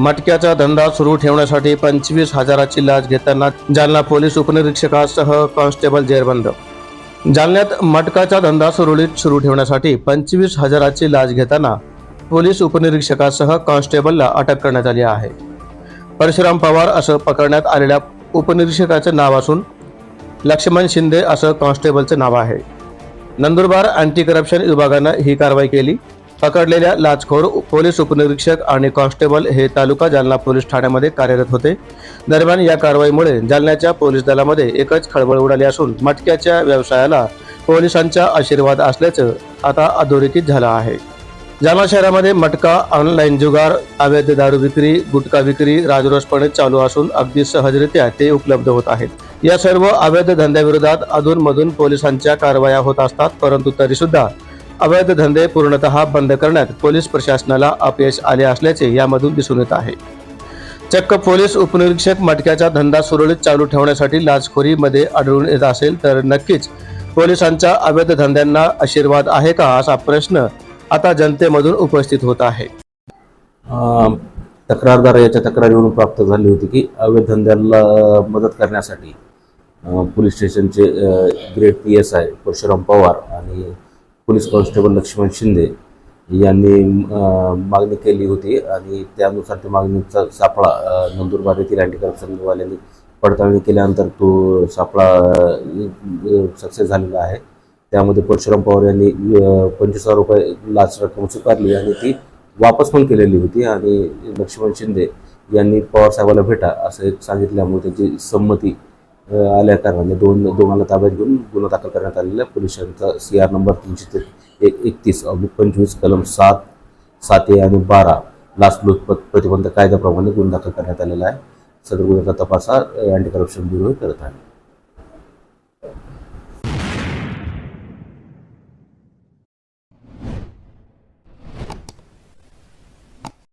मटक्याचा धंदा सुरू ठेवण्यासाठी पंचवीस हजाराची लाच घेताना जालना पोलीस उपनिरीक्षकासह कॉन्स्टेबल जेरबंद. जालन्यात मटकाचा धंदा सुरळीत सुरू ठेवण्यासाठी पंचवीस हजाराची लाच घेताना पोलीस उपनिरीक्षकासह कॉन्स्टेबलला अटक करण्यात आली आहे. परशुराम पवार असं पकडण्यात आलेल्या उपनिरीक्षकाचं नाव असून लक्ष्मण शिंदे असं कॉन्स्टेबलचं नाव आहे. नंदुरबार अँटी करप्शन विभागानं ही कारवाई केली. पकडलेल्या लाचखोर पोलीस उपनिरीक्षक आणि कॉन्स्टेबल हे तालुका जालना पोलीस ठाण्यामध्ये कार्यरत होते. दरम्यान या कारवाईमुळे जालन्याच्या पोलीस दलामध्ये एकच खळबळ उडाली असून मटक्याच्या व्यवसायाला पोलिसांचा आशीर्वाद असल्याचं आता अधोरेखित झालं आहे. जालना शहरामध्ये मटका ऑनलाईन जुगार अवैध दारू विक्री गुटखा विक्री राजरोसपणे चालू असून अगदी सहजरित्या ते उपलब्ध होत आहेत. या सर्व अवैध धंद्याविरोधात अधूनमधून पोलिसांच्या कारवाया होत असतात परंतु तरीसुद्धा अवैध धंदे पूर्णतः बंद करण्यात पोलीस प्रशासनाला अपयश आले असल्याचे यामधून दिसून येत आहे. चक्क पोलीस उपनिरीक्षक मटक्याचा धंदा सुरळीत चालू ठेवण्यासाठी लाचखोरीमध्ये आढळून येत असेल तर नक्कीच पोलिसांच्या अवैध धंद्यांना आशीर्वाद आहे का असा प्रश्न आता जनतेमधून उपस्थित होत आहे. तक्रारदार याच्या तक्रारीवरून प्राप्त झाली होती की अवैध धंद्याला मदत करण्यासाठी पोलीस स्टेशनचे grade P S I Parshuram Pawar आणि पोलीस कॉन्स्टेबल लक्ष्मण शिंदे यांनी मागणी केली होती आणि त्यानुसार त्या मागणीचा सापळा नंदुरबार येथील अँटी करप्शनवाल्यांनी पडताळणी केल्यानंतर तो सापळा सक्सेस झालेला आहे. त्यामध्ये परशुराम पवार यांनी पंचवीस हजार रुपये लाच रक्कम स्वीकारली आणि ती वापस पण केलेली होती आणि लक्ष्मण शिंदे यांनी पवार साहेबाला भेटा असं एक सांगितल्यामुळे त्याची संमती आल्या कारणाने. दोन दोघांना ताब्यात घेऊन गुन्हा दाखल करण्यात आलेला आहे. पोलिसांचा सी आर नंबर तीनशे ते एक एकतीस. अब्लिक पंचवीस कलम सात सात ए आणि बारा. लाचलुचपत प्रतिबंध कायद्याप्रमाणे गुन्हा दाखल करण्यात आलेला आहे. सदर गुन्ह्याचा तपास हा अँटी करप्शन ब्युरो करत आहे.